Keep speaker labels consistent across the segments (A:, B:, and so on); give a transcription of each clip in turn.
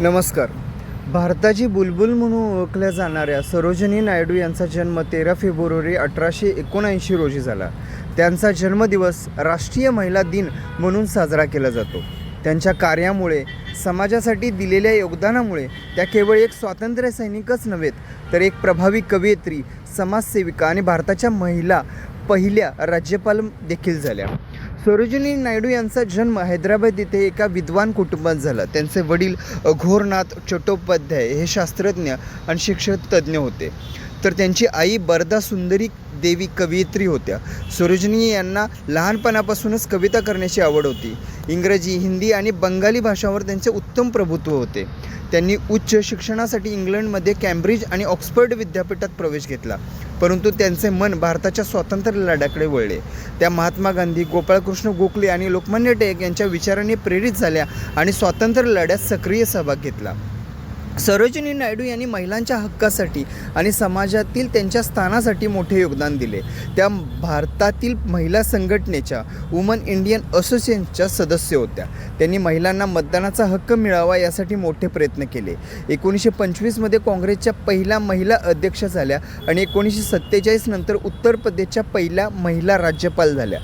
A: नमस्कार. भारताची बुलबुल म्हणून ओळखल्या जाणाऱ्या सरोजिनी नायडू यांचा जन्म तेरा फेब्रुवारी अठराशे एकोणऐंशी रोजी झाला. त्यांचा जन्मदिवस राष्ट्रीय महिला दिन म्हणून साजरा केला जातो. त्यांच्या कार्यामुळे समाजासाठी दिलेल्या योगदानामुळे त्या केवळ एक स्वातंत्र्य सैनिकच नव्हेत तर एक प्रभावी कवयित्री समाजसेविका आणि भारताच्या महिला पहिल्या राज्यपाल देखील झाल्या. सरोजिनी नायडू यांचा जन्म हैदराबाद येथे एका विद्वान कुटुंबात झाला. त्यांचे वडील घोरनाथ चट्टोपाध्याय हे शास्त्रज्ञ आणि शिक्षक तज्ज्ञ होते. तर त्यांची आई बरदा सुंदरी देवी कवयित्री होत्या. सरोजिनी यांना लहानपणापासूनच कविता करण्याची आवड होती. इंग्रजी हिंदी आणि बंगाली भाषांवर त्यांचे उत्तम प्रभुत्व होते. त्यांनी उच्च शिक्षणासाठी इंग्लंडमध्ये कॅम्ब्रिज आणि ऑक्सफर्ड विद्यापीठात प्रवेश घेतला. परंतु त्यांचे मन भारताच्या स्वातंत्र्य लढ्याकडे वळले. त्या महात्मा गांधी गोपाळकृष्ण गोखले आणि लोकमान्य टिळक यांच्या विचाराने प्रेरित झाल्या आणि स्वातंत्र्य लढ्यात सक्रिय सहभाग घेतला. सरोजिनी नायडू यांनी महिलांच्या हक्कासाठी आणि समाजातील त्यांच्या स्थानासाठी मोठे योगदान दिले. त्या भारतातील महिला संघटनेच्या वुमन इंडियन असोसिएशनच्या सदस्य होत्या. त्यांनी महिलांना मतदानाचा हक्क मिळावा यासाठी मोठे प्रयत्न केले. एकोणीसशे पंचवीसमध्ये काँग्रेसच्या पहिल्या महिला अध्यक्ष झाल्या आणि एकोणीसशे सत्तेचाळीस नंतर उत्तर प्रदेशच्या पहिल्या महिला राज्यपाल झाल्या.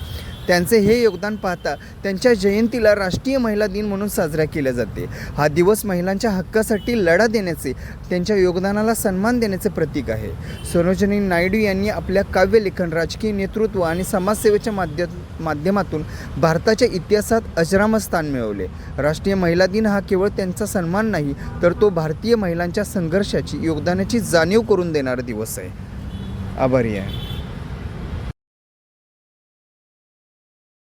A: त्यांचे हे योगदान पाहता त्यांच्या जयंतीला राष्ट्रीय महिला दिन म्हणून साजरा केला जाते. हा दिवस महिलांच्या हक्कासाठी लढा देण्याचे त्यांच्या योगदानाला सन्मान देण्याचे प्रतीक आहे. सरोजनी नायडू यांनी आपल्या काव्यलेखन राजकीय नेतृत्व आणि समाजसेवेच्या माध्य माध्यमातून भारताच्या इतिहासात अजरामर स्थान मिळवले. राष्ट्रीय महिला दिन हा केवळ त्यांचा सन्मान नाही तर तो भारतीय महिलांच्या संघर्षाची योगदानाची जाणीव करून देणारा दिवस आहे. आभारी आहे.